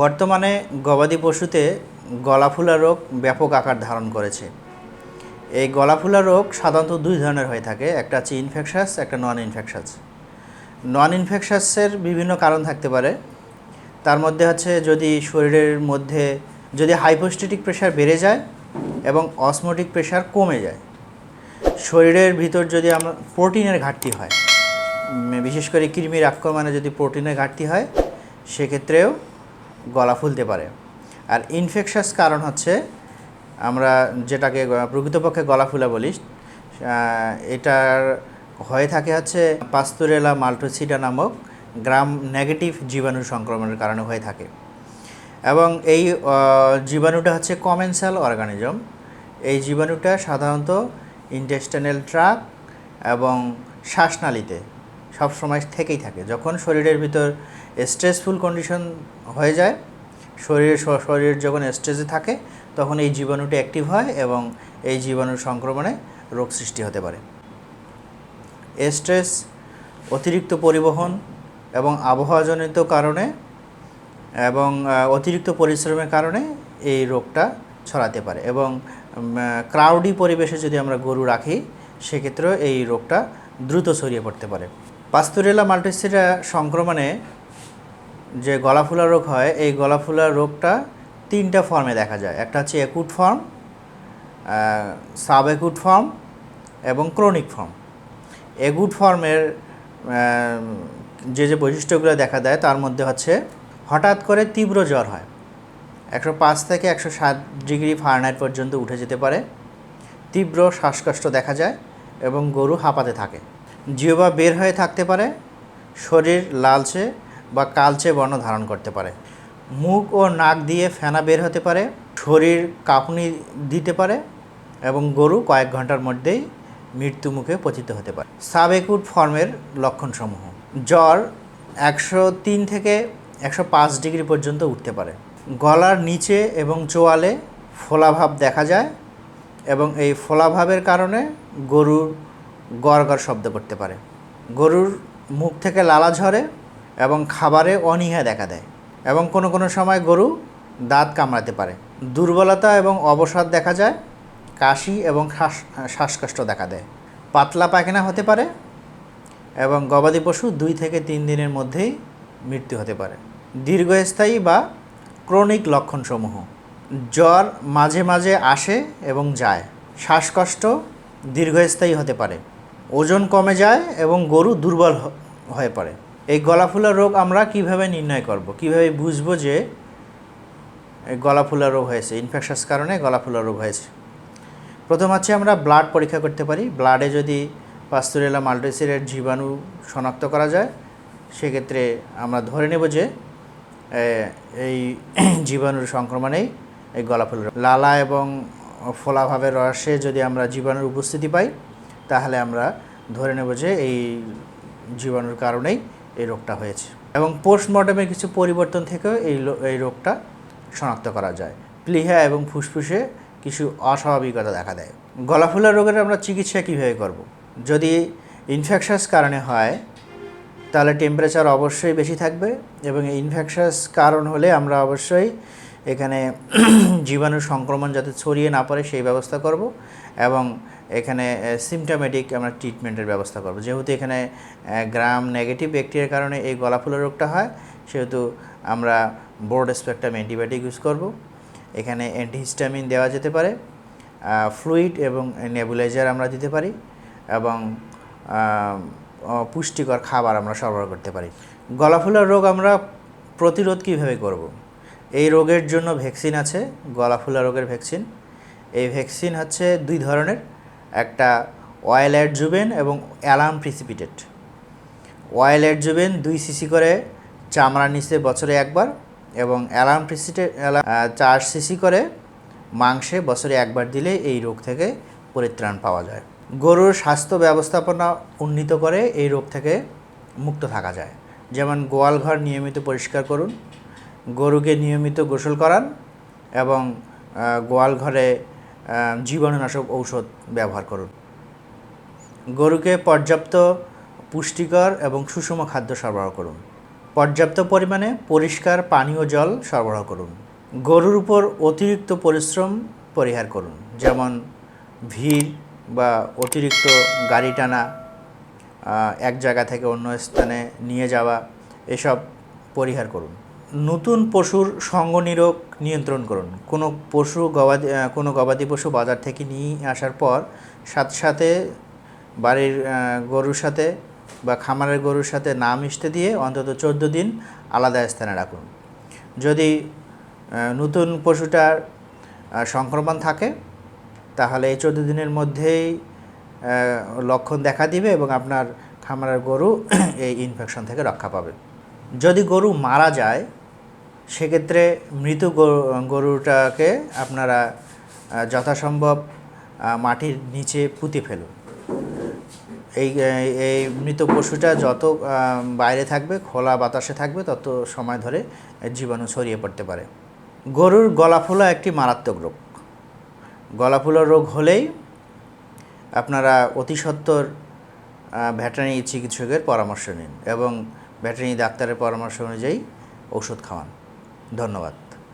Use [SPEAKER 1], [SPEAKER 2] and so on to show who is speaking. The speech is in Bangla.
[SPEAKER 1] বর্তমানে গবাদি পশুতে গলাফুলা রোগ ব্যাপক আকার ধারণ করেছে। এই গলাফুলা রোগ সাধারণত দুই ধরনের হয়ে থাকে, একটা হচ্ছে ইনফেকশাস একটা নন ইনফেকশাস নন ইনফেকশাসের বিভিন্ন কারণ থাকতে পারে। তার মধ্যে হচ্ছে যদি শরীরের মধ্যে, যদি হাইপোস্টেটিক প্রেশার বেড়ে যায় এবং অসমোটিক প্রেশার কমে যায়, শরীরের ভিতর যদি আমরা প্রোটিনের ঘাটতি হয় বিশেষ করে কৃমির আক্রমণে যদি প্রোটিনের ঘাটতি হয়, সেক্ষেত্রেও গলা ফুলতে পারে। আর ইনফেকশাস কারণ হচ্ছে, আমরা যেটাকে প্রকৃতপক্ষে গলা ফুলা বলি এটার হয়ে থাকে হচ্ছে পাস্তুরেলা মাল্টোসিডা নামক গ্রাম নেগেটিভ জীবাণু সংক্রমণের কারণে হয়ে থাকে। এবং এই জীবাণুটা হচ্ছে কমেন্সাল অর্গানিজম এই জীবাণুটা সাধারণত ইন্টেস্টাইনাল ট্রাক এবং শ্বাসনালীতে সবসময় থেকেই থাকে। যখন শরীরের ভিতর স্ট্রেসফুল কন্ডিশন হয়ে যায় শরীর শ- শরীর যখন স্ট্রেসে থাকে, তখন এই জীবাণুটা অ্যাক্টিভ হয় এবং এই জীবাণুর সংক্রমণে রোগ সৃষ্টি হতে পারে। স্ট্রেস অতিরিক্ত পরিবহন এবং আবহাওয়াজনিত কারণে এবং অতিরিক্ত পরিশ্রমের কারণে এই রোগটা ছড়াতে পারে এবং ক্রাউডি পরিবেশে যদি আমরা গরু রাখি, সেক্ষেত্রেও এই রোগটা দ্রুত ছড়িয়ে পড়তে পারে। পাস্তুরেলা মাল্টিসিরা সংক্রমণে যে গলাফুলা রোগ হয়, এই গলাফুলা রোগটা তিনটা ফর্মে দেখা যায়। একটা হচ্ছে acute form sub acute form এবং ক্রনিক ফর্ম এগুড ফর্মের যে যে বৈশিষ্ট্যগুলো দেখা দেয়, তার মধ্যে হচ্ছে হঠাৎ করে তীব্র জ্বর হয়। একশো পাঁচ থেকে একশো সাত ডিগ্রি ফারেনহাইট পর্যন্ত উঠে যেতে পারে। তীব্র শ্বাসকষ্ট দেখা যায় এবং গরু হাঁপাতে থাকে। জিহবা বের হয়ে থাকতে পারে, শরীর লালচে বা কালচে বর্ণ ধারণ করতে পারে। মুখ ও নাক দিয়ে ফেনা বের হতে পারে, শরীর কাঁপুনি দিতে পারে এবং গরু কয়েক ঘণ্টার মধ্যেই মৃত্যু মুখে পতিত হতে পারে। সাবেকুট ফর্মের লক্ষণসমূহ। জ্বর একশো তিন থেকে একশো পাঁচ ডিগ্রি পর্যন্ত উঠতে পারে। গলার নিচে এবং চোয়ালে ফোলাভাব দেখা যায় এবং এই ফোলাভাবের কারণে গরুর গড় শব্দ করতে পারে। গরুর মুখ থেকে লালা ঝরে এবং খাবারে অনীহা দেখা দেয় এবং কোনো কোনো সময় গরু দাঁত কামড়াতে পারে। দুর্বলতা এবং অবসাদ দেখা যায়, কাশি এবং শ্বাস, শ্বাসকষ্ট দেখা দেয়। পাতলা পায়খানা হতে পারে এবং গবাদি পশু দুই থেকে তিন দিনের মধ্যেই মৃত্যু হতে পারে। দীর্ঘস্থায়ী বা ক্রনিক লক্ষণসমূহ, জ্বর মাঝে মাঝে আসে এবং যায়। শ্বাসকষ্ট দীর্ঘস্থায়ী হতে পারে। ওজন কমে যায় এবং গরু দুর্বল হয়ে পড়ে। এই গলাফুলা রোগ আমরা কীভাবে নির্ণয় করব? কীভাবে বুঝব যে গলাফুলা রোগ হয়েছে? ইনফেকশাস কারণে গলাফুলা রোগ হয়েছে। প্রথম হচ্ছে আমরা ব্লাড পরীক্ষা করতে পারি। ব্লাডে যদি পাস্তুরেলা মাল্টিসিরের জীবাণু শনাক্ত করা যায়, সেক্ষেত্রে আমরা ধরে নেব যে এই জীবাণুর সংক্রমণেই এই গলাফুলা রোগ। লালা এবং ফোলাভাবের রসে যদি আমরা জীবাণুর উপস্থিতি পাই তাহলে আমরা ধরে নেব যে এই জীবাণুর কারণেই এই রোগটা হয়েছে। এবং পোস্টমর্টমে কিছু পরিবর্তন থেকেও এই এই রোগটা শনাক্ত করা যায়। প্লিহা এবং ফুসফুসে কিছু অস্বাভাবিকতা দেখা দেয়। গলাফুলা রোগের আমরা চিকিৎসা কীভাবে করব। যদি ইনফেকশাস কারণে হয়, তাহলে টেম্পারেচার অবশ্যই বেশি থাকবে এবং ইনফেকশাস কারণ হলে আমরা অবশ্যই এখানে জীবাণু সংক্রমণ যাতে ছড়িয়ে না পড়ে সেই ব্যবস্থা করব এবং এখানে সিমটোমেটিক আমরা ট্রিটমেন্টের ব্যবস্থা করব। যেহেতু এখানে গ্রাম নেগেটিভ ব্যাকটেরিয়ার কারণে এই গলাফুলা রোগটা হয়, সেহেতু আমরা বোর্ড স্পেকট্রাম অ্যান্টিবায়োটিক ইউজ করব। এখানে অ্যান্টিহিস্টামিন দেওয়া যেতে পারে ফ্লুইড এবং নেবুলাইজার আমরা দিতে পারি, এবং পুষ্টিকর খাবার আমরা সরবরাহ করতে পারি। গলাফুলার রোগ আমরা প্রতিরোধ কীভাবে করব। এই রোগের জন্য ভ্যাকসিন আছে, গলাফুলা রোগের ভ্যাকসিন। এই ভ্যাকসিন হচ্ছে দুই ধরনের। একটা অয়েল অ্যাডজুবেন এবং অ্যালার্ম প্রিসিপিটেড অয়েল অ্যাডজুবেন দুই সিসি করে চামড়ার নিচে বছরে একবার এবং অ্যালার্ম প্রিসিটে চার সিসি করে মাংসে বছরে একবার দিলে এই রোগ থেকে পরিত্রাণ পাওয়া যায়। গরুর স্বাস্থ্য ব্যবস্থাপনা উন্নীত করে এই রোগ থেকে মুক্ত থাকা যায়। যেমন গোয়াল ঘর নিয়মিত পরিষ্কার করুন, গরুকে নিয়মিত গোসল করান এবং গোয়াল ঘরে জীবাণুনাশক ঔষধ ব্যবহার করুন। গরুকে পর্যাপ্ত পুষ্টিকর এবং সুষম খাদ্য সরবরাহ করুন। পর্যাপ্ত পরিমাণে পরিষ্কার পানীয় জল সরবরাহ করুন। গরুর উপর অতিরিক্ত পরিশ্রম পরিহার করুন। যেমন ভিড় বা অতিরিক্ত গাড়ি টানা এক জায়গা থেকে অন্য স্থানে নিয়ে যাওয়া, এসব পরিহার করুন। নতুন পশুর সঙ্গ নিরোগ নিয়ন্ত্রণ করুন। কোনো পশু গবাদি কোনো গবাদি পশু বাজার থেকে নিয়ে আসার পর সাথে সাথে বাড়ির গরুর সাথে বা খামারের গরুর সাথে না মিশতে দিয়ে অন্তত চোদ্দ দিন আলাদা স্থানে রাখুন। যদি নতুন পশুটার সংক্রমণ থাকে, তাহলে এই চোদ্দ দিনের মধ্যেই লক্ষণ দেখা দিবে এবং আপনার খামারের গরু এই ইনফেকশন থেকে রক্ষা পাবে। যদি গরু মারা যায় সেক্ষেত্রে মৃত গরু, গরুটাকে আপনারা যথাসম্ভব মাটির নিচে পুঁতে ফেলুন। এই এই মৃত পশুটা যত বাইরে থাকবে, খোলা বাতাসে থাকবে, তত সময় ধরে জীবাণু ছড়িয়ে পড়তে পারে। গরুর গলা ফোলা একটি মারাত্মক রোগ। গলা ফোলা রোগ হলেই আপনারা অতি সত্বর ভেটেরিনারি চিকিৎসকের পরামর্শ নিন এবং ভেটেরিনারি ডাক্তারের পরামর্শ অনুযায়ী ওষুধ খাওয়ান। ধন্যবাদ।